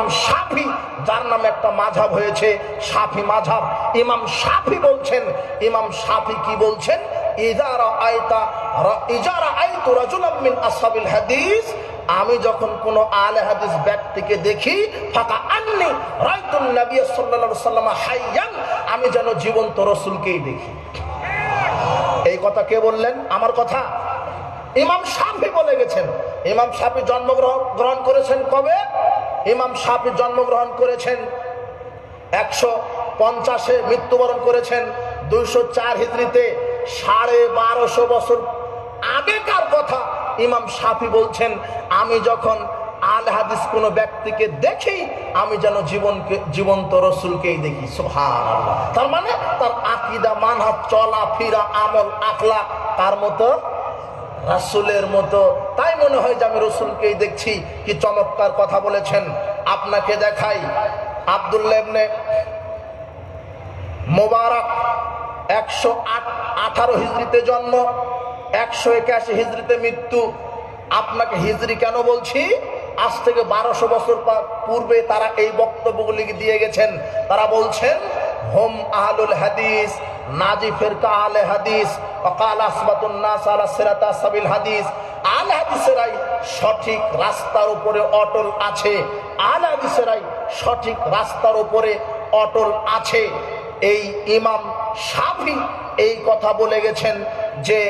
ইমাম সাফি যার নামে একটা মাঝাব হয়েছে সাফি মাঝাব ইমাম সাফি বলছেন, ইমাম সাফি কি বলছেন? ইজারা আয়তা ইজারা আয়তু রাজুলাম মিন আসহাবিল হাদিস আমি যখন কোন আলে হাদিস ব্যক্তিকে দেখি, ফাঁকা আননি রাইতুল নবী সাল্লাল্লাহু সাল্লাম হাইয়ান আমি যেন জীবন্ত রসুলকেই দেখি। এই কথা কে বললেন? আমার কথা? ইমাম সাফি বলে গেছেন। ইমাম সাফি জন্মগ্রহণ গ্রহণ করেছেন কবে? ইমাম সাফি জন্মগ্রহণ করেছেন, একশো পঞ্চাশে মৃত্যুবরণ করেছেন, দুইশো চার হিজড়িতে সাড়ে বারোশো বছর আগেকার কথা ইমাম সাফি বলছেন, আমি যখন আল হাদিস কোনো ব্যক্তিকে দেখি, আমি যেন জীবনকে, জীবন্ত রসুলকেই দেখি তার মানে তার আকিদা, মানহাত চলা ফিরা আমল আখলা তার মতো রাসুলের মতো। তাই মনে হয় যে আমি রসুলকেই দেখছি কি চমৎকার কথা বলেছেন। আপনাকে দেখাই আবদুল্লেবনে মোবারক, একশো আট, আঠারো হিজড়িতে জন্ম, একশো একাশি হিজড়িতে মৃত্যু। আপনাকে হিজড়ি কেন বলছি? আজ থেকে বারোশো বছর পূর্বে তারা এই বক্তব্যগুলি দিয়ে গেছেন। তারা বলছেন হোম আহলুল হাদিস, নাজি ফিরকা আলে হাদিস অকাল নাস আলা সিরাতা সাবিল হাদিস। আল হাদিসেরাই সঠিক রাস্তার উপরে অটল আছে। আল হাদিসেরাই সঠিক রাস্তার উপরে অটল আছে। এই ইমাম সাফি এই কথা বলে গেছেন যে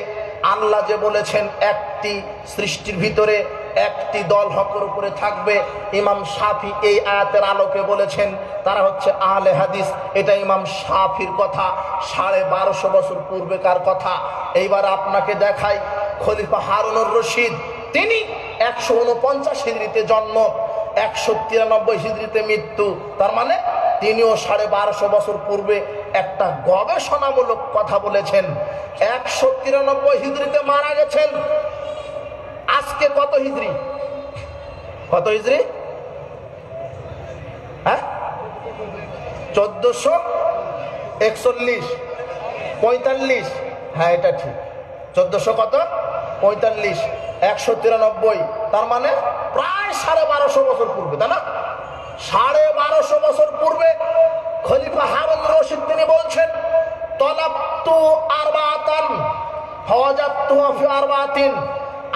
আল্লাহ যে বলেছেন, একটি সৃষ্টির ভিতরে একটি দল হকের উপরে থাকবে। ইমাম সাফি এই আয়াতের আলোকে বলেছেন, তারা হচ্ছে আহলে হাদিস। এটা ইমাম সাফির কথা, সাড়ে বারোশো বছর পূর্বেকার কথা। এইবার আপনাকে দেখাই, খলিফা হারুনুর রশিদ, তিনি একশো উনপঞ্চাশ হিজড়িতে জন্ম, একশো তিরানব্বই হিজড়িতে মৃত্যু। তার মানে তিনিও সাড়ে বারোশো বছর পূর্বে একটা গবেষণামূলক কথা বলেছেন। একশো তিরানব্বই হিজড়িতে মারা গেছেন আজকে কত হিজড়ি কত হিজড়ি হ্যাঁ? চোদ্দশো একচল্লিশ, পঁয়তাল্লিশ। হ্যাঁ এটা ঠিক। চোদ্দশো কত? পঁয়তাল্লিশ, একশো তিরানব্বই। তার মানে প্রায় সাড়ে বারোশো বছর পূর্বে, তাই না? সাড়ে বারোশো বছর পূর্বে খলিফা হারুন রশিদ তিনি বলছেন তলাপ্তু আরবাতান ফওয়াজাত্তু ফি আরবাতিন।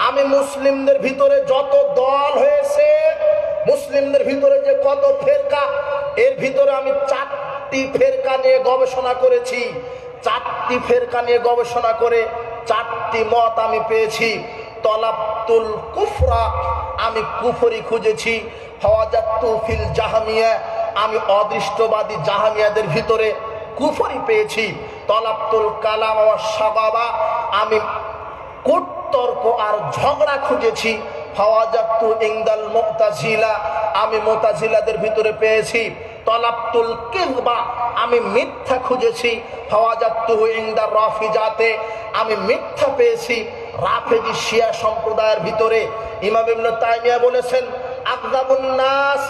আমি মুসলিমদের ভিতরে যত দল হয়েছে, মুসলিমদের ভিতরে যে কত ফেরকা, এর ভিতরে আমি চারটি ফেরকা নিয়ে গবেষণা করেছি। চারটি ফেরকা নিয়ে গবেষণা করে চারটি মত আমি পেয়েছি। তলাপ্তুল কুফরা আমি কুফরি খুঁজেছি। ফিল জাহামিয়া, আমি অদৃষ্টবাদী জাহামিয়াদের ভিতরে কুফরি পেয়েছি। তলাপ্তুল কালাম সাবাবা আমি কুটতর্ক আর ঝগড়া খুঁজেছি। ফাওয়াজাত্তু ইংদাল মোতাজিলা, আমি মোতাজিলাদের ভিতরে পেয়েছি। তলাপ্তুল কিংবা আমি মিথ্যা খুঁজেছি। ফাওয়াজাত্তু ইংদার রাফিজাতে, আমি মিথ্যা পেয়েছি। রাফেজি শিয়া সম্প্রদায়ের ভিতরে। ইমাম ইবনে তাইমিয়া বলেছেন আকদাবুন নাস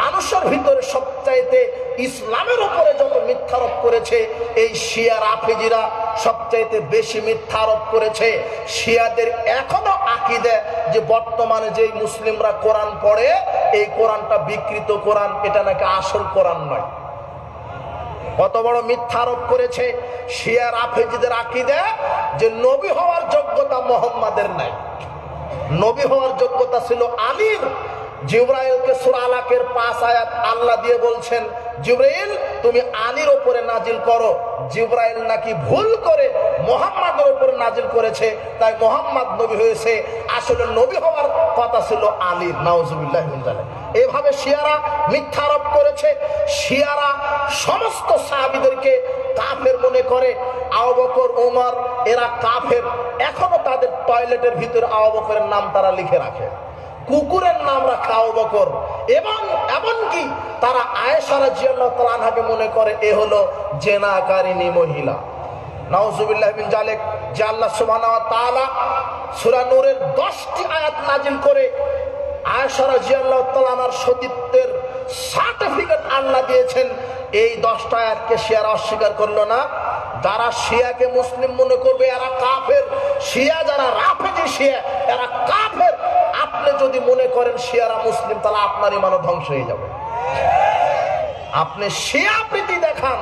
মানুষের ভিতরে সবচাইতে ইসলামের উপরে যত মিথ্যারোপ করেছে, এই শিয়া রাফেজিরা সবচাইতে বেশি মিথ্যারোপ করেছে। শিয়াদের এখনও আকিদে যে বর্তমানে যে মুসলিমরা কোরআন পড়ে, এই কোরআনটা বিকৃত কোরআন, এটা নাকি আসল কোরআন নয়। কত বড় মিথ্যা আরোপ করেছে শিয়া রাফেজিদের আকিদে যে নবী হওয়ার যোগ্যতা মোহাম্মদের নাই। নবী হওয়ার যোগ্যতা ছিল আলীর জিব্রাইলকে সুরা আলাকের পাঁচ আয়াত আল্লাহ দিয়ে বলছেন, জিব্রাইল, তুমি আলীর ওপরে নাজিল করো। জিব্রাইল নাকি ভুল করে মোহাম্মদের উপরে নাজিল করেছে। তাই মোহাম্মদ নবী হয়েছে। আসলে নবী হওয়ার কথা ছিল আলীর নাউজুবিল্লাহ এভাবে শিয়ারা মিথ্যা আরোপ করেছে। শিয়ারা সমস্ত সাহাবিদেরকে কাফের মনে করে। আবকর ওমর এরা কাফের। এখনও তাদের টয়লেটের ভিতরে আবকরের নাম তারা লিখে রাখে। কুকুরের নাম রাখা বকর। এবং এমনকি তারা আয়েশারা জিয়াল্লাহকে মনে করে, এ হলো জেনাকারিনী মহিলা। নাউজুবিল্লাহ বিন জালেক, যে আল্লাহ সুবহানাহু ওয়া তাআলা সূরা নূরের 10টি আয়াত করে জিয়াল্লাহু সতীত্বের সার্টিফিকেট দিয়েছেন। এই 10টা আয়াতকে শিয়ারা অস্বীকার করল না। যারা শিয়াকে মুসলিম মনে করবে, এরা কাফের। শিয়া যারা রাফেজি শিয়া, এরা কাফের। আপনি যদি মনে করেন শিয়ারা মুসলিম, তাহলে আপনার ইমানও ধ্বংস হয়ে যাবে। আপনি শিয়া প্রীতি দেখান,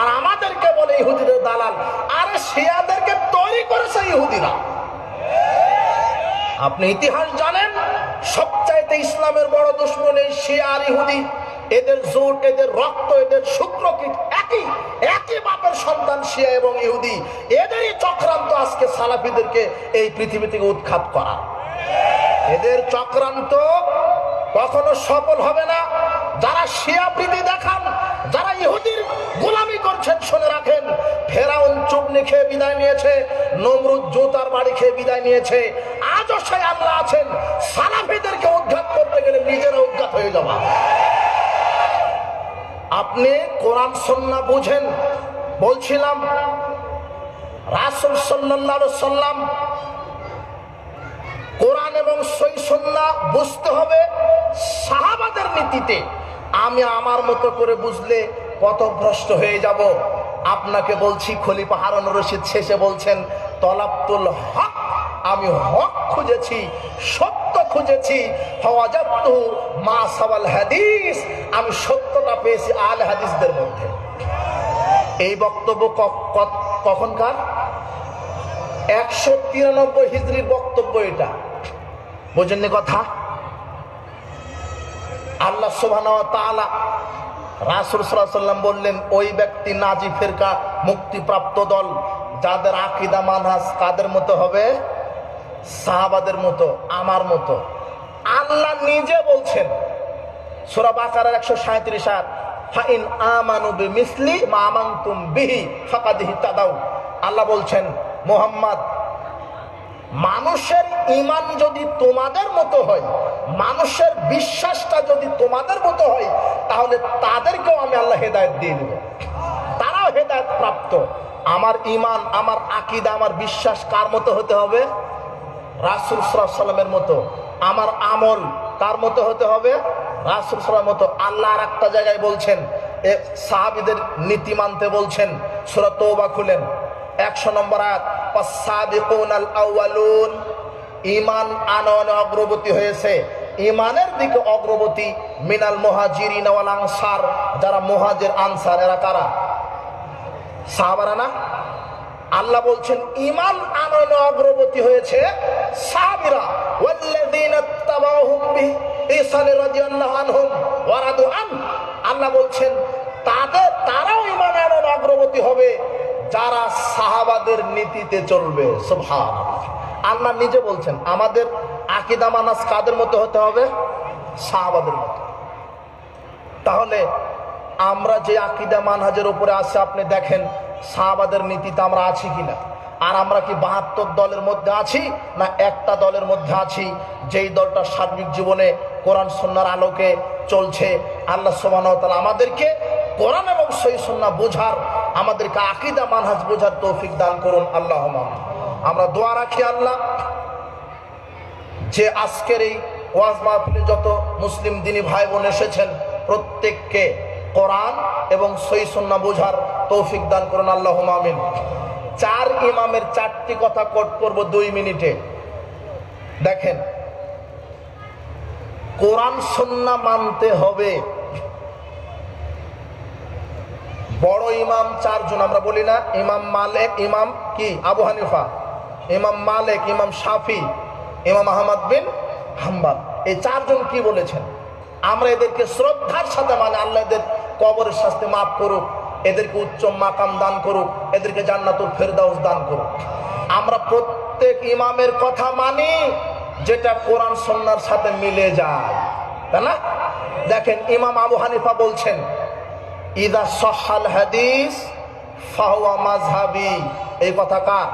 আর আমাদেরকে বলে ইহুদিদের দালাল, আরে শিয়াদেরকে তৈরি করেছে ইহুদিরা। আপনি ইতিহাস জানেন, সবচাইতে ইসলামের বড় দুশ্মন এই শিয়া আর ইহুদি। এদের জোট, এদের রক্ত, এদের শুক্রকীট একই একই বাপের সন্তান শিয়া এবং ইহুদি। এদেরই চক্রান্ত আজকে সালাফিদেরকে এই পৃথিবী থেকে উৎখাত করা। এদের চক্রান্ত কখনো সফল হবে না। যারা শিয়া প্রীতি দেখান, যারা ইহুদির গোলামি করছেন, শুনে রাখেন, ফেরাউন চুপনি খেয়ে বিদায় নিয়েছে, নমরুদ জুতার বাড়ি খেয়ে বিদায় নিয়েছে। আজও সেই আল্লাহ আছেন। সালাফিদেরকে উদ্ধার করতে গেলে নিজেরা উদ্ঘাত হয়ে যাওয়া আপনি কোরআন, সন্না বুঝেন। বলছিলাম, রাসুল সাল্লাম কোরআন এবং সই সন্না বুঝতে হবে সাহাবাদের নীতিতে। আমি আমার মতো করে বুঝলে পথভ্রষ্ট হয়ে যাব। আপনাকে বলছি, খলিফা হারুন রশিদ শেষে বলছেন তলাপ্তুল হক, আমি হক খুঁজেছি, সত্য খুঁজেছি হওয়াজাত্তু মা সাবাল হাদিস, আমি সত্যটা পেয়েছি আল হাদিসদের মধ্যে। এই বক্তব্য কখনকার? একশো তিরানব্বই হিজড়ির বক্তব্য এটা। বোঝেননি কথা? আল্লাহ সোভান রাসুল সাল্লাম বললেন, ওই ব্যক্তি নাজি ফেরকা, মুক্তিপ্রাপ্ত দল, যাদের আকিদা মানহাস কাদের মতো হবে? সাহাবাদের মতো, আমার মতো। আল্লাহ নিজে বলছেন, সোরা বাকারার একশো সাঁত্রিশ আট ফাইন আমানু মিসলি মা আমানতুম বিহি ফাকাদিহি তাদাউ আল্লাহ বলছেন, মোহাম্মদ, মানুষের ইমান যদি তোমাদের মতো হয়, মানুষের বিশ্বাসটা যদি তোমাদের মতো হয়, তাহলে তাদেরকেও আমি আল্লাহ হেদায়ত দিয়ে দেব। তারাও হেদায়ত প্রাপ্ত। আমার ইমান আমার আকিদা, আমার বিশ্বাস কার মতো হতে হবে? রাসুল সাল্লামের মতো। আমার আমল কার মতো হতে হবে? রাসুল সাল্লামের মতো আল্লাহ একটা জায়গায় বলছেন এ সাহাবিদের নীতি মানতে বলছেন সুরা তৌবা খুলেন। একশো নম্বর আয়াত "ওয়াস-সাবিকুন আল-আউয়ালুন", ইমান আনয়নে অগ্রগতি হয়েছে। ইমানের দিকে অগ্রগতি মিনাল মুহাজিরিন ওয়াল আনসার যারা মুহাজির আনসার এরা কারা? সাহাবারা না? আল্লাহ বলছেন ইমান আনয়নে অগ্রগতি হয়েছে সাহাবীরা। ওয়াল্লাযীনা তাবাউহুম বিইহসান রাদিয়াল্লাহু আনহুম ওয়া রাদু আন, আল্লাহ বলছেন, তাদের, তারাও ইমান আনয়নে অগ্রগতি হবে যারা সাহাবাদের নীতিতে চলবে, সুবহানাল্লাহ। আল্লাহ নিজে বলছেন, আমাদের আকীদা মানাস কাদের মতো হতে হবে? সাহাবাদের মতো তাহলে আমরা যে আকিদা মানহাজের উপরে আছে, আপনি দেখেন সাহাবাদের নীতিতে আমরা আছি কিনা? আর আমরা কি বাহাত্তর দলের মধ্যে আছি না একটা দলের মধ্যে আছি? যেই দলটা সার্বিক জীবনে কোরআন সন্ন্যার আলোকে চলছে। আল্লাহ সোবান আমাদেরকে কোরআন এবং সই সন্না বোঝার, আমাদেরকে আকিদা, মানহাজ বোঝার তৌফিক দান করুন। আল্লাহ আমরা দোয়া রাখি আল্লাহ যে আজকের এই ওয়াজ মাহফিলে যত মুসলিম দিনী ভাই বোন এসেছেন, প্রত্যেককে কোরআন এবং সই সন্না বোঝার তৌফিক দান করুন। আল্লাহ আমিন। চার ইমামের চারটি কথা কোট করব দুই মিনিটে। দেখেন কোরআন সন্না মানতে হবে। বড় ইমাম চারজন, আমরা বলি না, ইমাম মালেক, ইমাম কি? আবু হানিফা, ইমাম মালেক, ইমাম শাফি, ইমাম আহমদ বিন হাম্বাল। এই চারজন কি বলেছেন? আমরা এদেরকে শ্রদ্ধার সাথে মানে আল্লাহ এদের কবরের শাস্তি মাফ করুক, এদেরকে উচ্চ মাকাম দান করুক, এদেরকে জান্নাতুল ফেরদাউস দান করুক। আমরা প্রত্যেক ইমামের কথা মানি। যেটা কোরআন সন্ন্যার সাথে মিলে যায়, তাই না? দেখেন ইমাম আবু হানিফা বলছেন, ইদা সহাল হাদিস ফাহুয়া মাজহাবি এই কথা কার?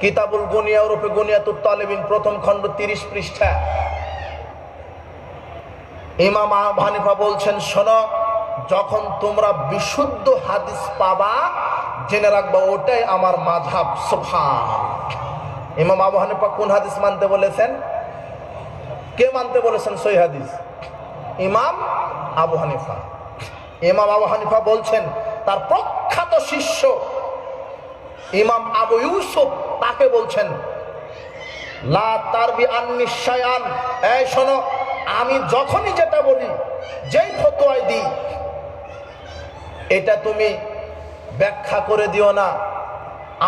কিতাবুল গুনিয়া ওরফে গুনিয়াতুত তালেবিন, প্রথম খণ্ড তিরিশ পৃষ্ঠা। ইমাম আবু হানিফা বলছেন, শোনো, যখন তোমরা বিশুদ্ধ হাদিস পাবা, জেনে রাখবা, ওটাই আমার মাঝহাব সুফান ইমাম আবু হানিফা কোন হাদিস মানতে বলেছেন? কে মানতে বলেছেন সই হাদিস? ইমাম আবু হানিফা। ইমাম আবু হানিফা বলছেন, তার প্রখ্যাত শিষ্য ইমাম আবু ইউসুফ তাকে বলছেন, লা তারবি আন্নিশায়ান এই শোনো, আমি যখনই যেটা বলি, যেই ফতোয়ায় দিই, এটা তুমি ব্যাখ্যা করে দিও না।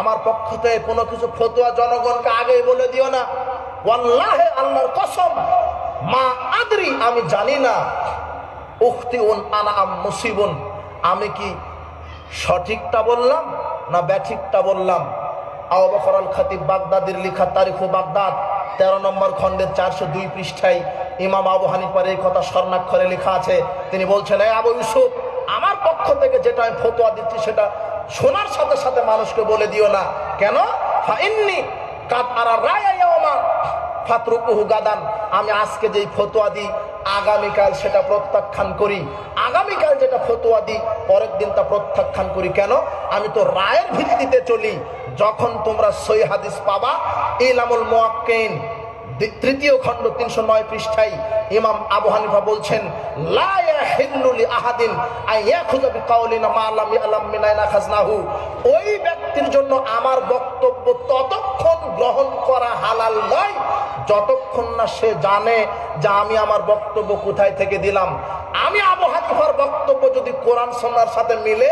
আমার পক্ষ থেকে কোনো কিছু ফতুয়া জনগণকে আগে বলে দিও না। ওয়াল্লাহে আল্লাহর কসম, মা আদরি আমি জানি না। উক্তি উন আনা আম মুসিবুন, আমি কি সঠিকটা বললাম না ব্যাঠিকটা বললাম? আবু বকর আল খাতিব বাগদাদির লিখা তারিখু বাগদাদ, তেরো নম্বর খণ্ডের চারশো দুই পৃষ্ঠায় ইমাম আবু হানিফার এই কথা স্বর্ণাক্ষরে লেখা আছে। তিনি বলছেন আবু ইউসুফ, আমার পক্ষ থেকে যেটা আমি ফতোয়া দিচ্ছি সেটা শোনার সাথে সাথে মানুষকে বলে দিও না। কেন? ফাইন্নি আরা রায় আমার গাদান। আমি আজকে যেই ফতোয়া দিই, আগামীকাল সেটা প্রত্যাখ্যান করি। আগামীকাল যেটা ফতোয়া দিই, পরের দিন তা প্রত্যাখ্যান করি। কেন? আমি তো রায়ের ভিত্তিতে চলি। যখন তোমরা সই হাদিস পাবা, ইলামুল মোয়াক্কেন তৃতীয় খণ্ড তিনশো নয় পৃষ্ঠায় ইমাম আবু হানিফা বলছেন আহাদিন ওই ব্যক্তির জন্য আমার বক্তব্য ততক্ষণ গ্রহণ করা হালাল নয়, যতক্ষণ না সে জানে যে আমি আমার বক্তব্য কোথায় থেকে দিলাম। আমি আবু হানিফার বক্তব্য যদি কোরআন সন্ন্যার সাথে মিলে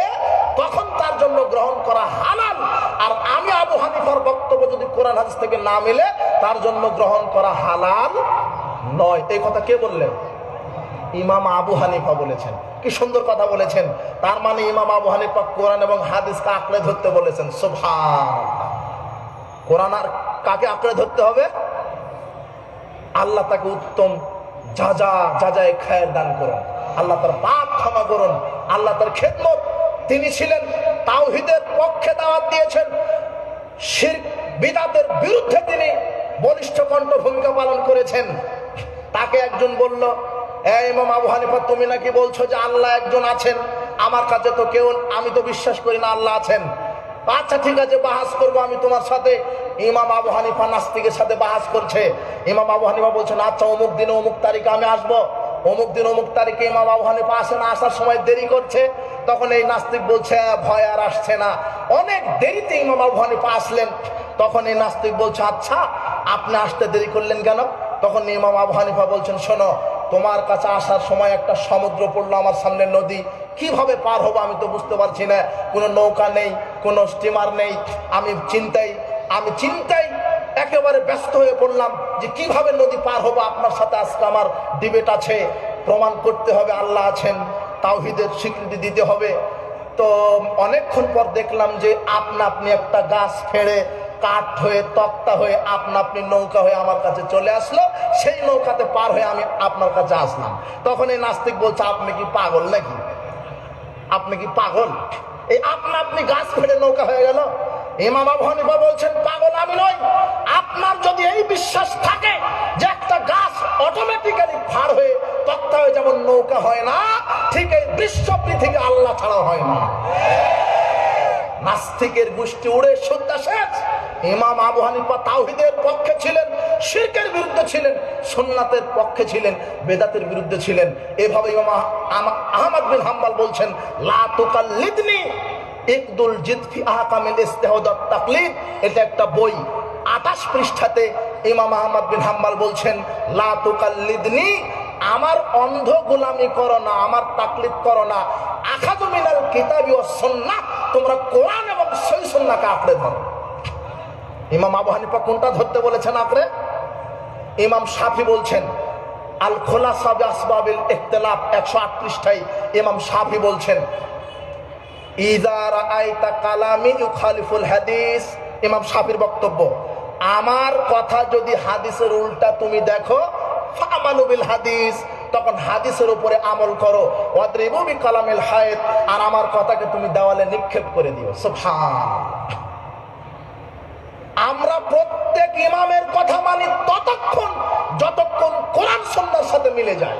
জন্য গ্রহণ করা হালাল। আর আমি আবু হানিফার বক্তব্য যদি কোরআন হাদিস থেকে না মিলে, তার জন্য গ্রহণ করা হালাল নয়। এই কথা কে বললেন? ইমাম আবু হানিফা বলেছেন। কি সুন্দর কথা বলেছেন। তার মানে ইমাম আবু হানিফা কোরআন এবং হাদিসকে আঁকড়ে ধরতে বলেছেন। সুবহান কোরআন আর কাকে আঁকড়ে ধরতে হবে? আল্লাহ তাকে উত্তম যা যা যা যায় খায়ের দান করুন। আল্লাহ তার পাপ ক্ষমা করুন। আল্লাহ তার খেদমত। তিনি ছিলেন তাওহিদের পক্ষে দাওয়াত দিয়েছেন। শির বিদাতের বিরুদ্ধে তিনি বলিষ্ঠ কণ্ঠ ভূমিকা পালন করেছেন। তাকে একজন বলল ইমাম আবু হানিফা, তুমি নাকি বলছো যে আল্লাহ একজন আছেন? আমার কাছে তো কেউ, আমি তো বিশ্বাস করি না আল্লাহ আছেন। আচ্ছা ঠিক আছে, বাহাস করব আমি তোমার সাথে। ইমাম আবু হানিফা নাস্তিকের সাথে বাহাস করছে। ইমাম আবু হানিফা বলছেন আচ্ছা অমুক দিনে অমুক তারিখে আমি আসব। অমুক দিন অমুক তারিখে ইমাম আবু হানিফা আসে না, আসার সময় দেরি করছে। তখন এই নাস্তিক বলছে, ভয় আর আসছে না। অনেক দেরিতে ইমাম আবু হানিফা আসলেন। তখন এই নাস্তিক বলছে আচ্ছা আপনি আসতে দেরি করলেন কেন? তখন ইমাম আবু হানিফা বলছেন, শোনো, তোমার কাছে আসার সময় একটা সমুদ্র পড়ল আমার সামনে নদী। কীভাবে পার হব আমি তো বুঝতে পারছি না। কোনো নৌকা নেই, কোনো স্টিমার নেই। আমি চিন্তাই আমি চিন্তাই একেবারে ব্যস্ত হয়ে পড়লাম যে কীভাবে নদী পার হব। আপনার সাথে আজকে আমার ডিবেট আছে। প্রমাণ করতে হবে, আল্লাহ আছেন। তাওহিদের স্বীকৃতি দিতে হবে। তো অনেকক্ষণ পর দেখলাম যে আপনা আপনি একটা গাছ ফেড়ে, কাঠ হয়ে, তক্তা হয়ে আপনা আপনি নৌকা হয়ে আমার কাছে চলে আসলো। সেই নৌকাতে পার হয়ে আমি আপনার কাছে আসলাম। তখন এই নাস্তিক বলছে, আপনি কি পাগল নাকি? আপনি কি পাগল? এই আপনা আপনি গাছ ফেড়ে নৌকা হয়ে গেল? ইমাম আবু বলছেন, পাগল আমি নই। আপনার যদি এই বিশ্বাস থাকে যে একটা গাছ অটোমেটিক্যালি ফার হয়ে তক্তা হয়ে যেমন নৌকা হয় না, ঠিক এই বিশ্ব পৃথিবী আল্লাহ ছাড়া হয় না। নাস্তিকের গোষ্ঠী উড়ে সত্যা শেষ। ইমাম আবু হানিফা তাওহিদের পক্ষে ছিলেন, শিরকের বিরুদ্ধে ছিলেন, সুন্নাতের পক্ষে ছিলেন, বেদাতের বিরুদ্ধে ছিলেন। এভাবে ইমাম আহমদ বিন হাম্বাল বলছেন, লা তুকাল্লিদনি ইকদুল জিদফি আহকামিল ইস্তেহদাত তাকলিদ, এটা একটা বই। আঠাশ পৃষ্ঠাতে ইমাম আহমদ বিন হাম্বাল বলছেন, লা তুকাল্লিদনি, আমার অন্ধ গোলামি করো না, আমার তাকলিদ করো না। আখাজু মিনাল কিতাবি ও সুন্নাহ, তোমরা কোরআন এবং সই সুন্নাহকে আঁকড়ে ধরো। ইমাম আবু হানিফা কোনটা ধরতে বলেছেন আঁকড়ে? ইমাম সাফি বলছেন, আল খোলা সাবে আসবাবিল ইখতিলাফ একশো আট পৃষ্ঠায় ইমাম সাফি বলছেন আইতা ইউখালিফুল হাদিস। ইমাম বক্তব্য, আমার কথা যদি হাদিসের উল্টা তুমি দেখো হাদিস। তখন হাদিসের উপরে আমল করো। আর আমার কথাকে তুমি দেওয়ালে নিক্ষেপ করে দিও। আমরা প্রত্যেক ইমামের কথা মানি ততক্ষণ, যতক্ষণ কোরআন সন্ন্যার সাথে মিলে যায়।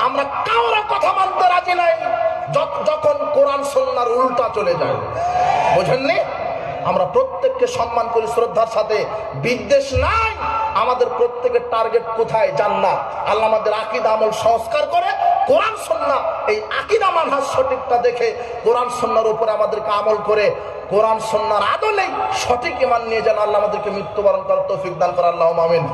আমরা কারও কথা মানতে রাজি নাই। যখন কোরআন সন্ন্যার উল্টা চলে যায়, বুঝেননি? আমরা প্রত্যেককে সম্মান করি, শ্রদ্ধার সাথে। বিদ্বেষ নাই, আমাদের প্রত্যেকের টার্গেট কোথায়? জান্নাত। আল্লাহ আমাদের আকিদ, আমল সংস্কার করে কোরআন সন্না এই আকিদা মানহাজ সঠিকটা দেখে কোরআন সন্ন্যার উপরে আমাদেরকে আমল করে কোরআন সন্ন্যার আদলেই সঠিক ইমান নিয়ে যেন আল্লাহ আমাদেরকে মৃত্যুবরণ করার তৌফিক দান করার আল্লাহ আমিন।